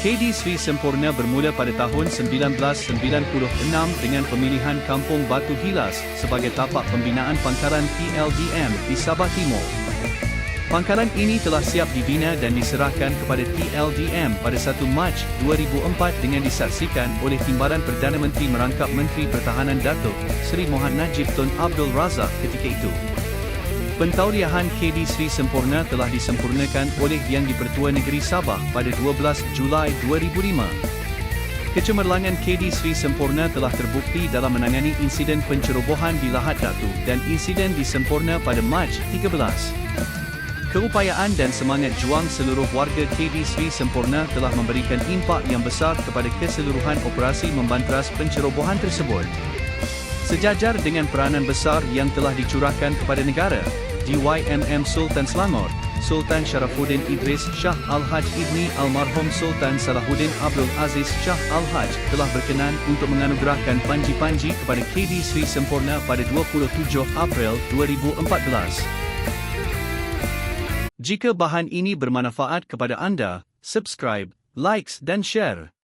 KD Sri Sempurna bermula pada tahun 1996 dengan pemilihan Kampung Batu Hilas sebagai tapak pembinaan pangkalan TLDM di Sabah Timur. Pangkalan ini telah siap dibina dan diserahkan kepada TLDM pada 1 Mac 2004 dengan disaksikan oleh Timbalan Perdana Menteri merangkap Menteri Pertahanan Datuk Seri Mohan Najib Tun Abdul Razak ketika itu. Pentauriahan KD Sri Sempurna telah disempurnakan oleh Yang di-Pertua Negeri Sabah pada 12 Julai 2005. Kecemerlangan KD Sri Sempurna telah terbukti dalam menangani insiden pencerobohan di Lahad Datu dan insiden di Sempurna pada Mac 13. Keupayaan dan semangat juang seluruh warga KD Sri Sempurna telah memberikan impak yang besar kepada keseluruhan operasi membanteras pencerobohan tersebut. Sejajar dengan peranan besar yang telah dicurahkan kepada negara, DYMM Sultan Selangor, Sultan Sharafuddin Idris Shah Al-Haj Ibni Almarhum Sultan Salahuddin Abdul Aziz Shah Al-Haj telah berkenan untuk menganugerahkan panji-panji kepada KD Sri Sempurna pada 27 April 2014. Jika bahan ini bermanfaat kepada anda, subscribe, likes dan share.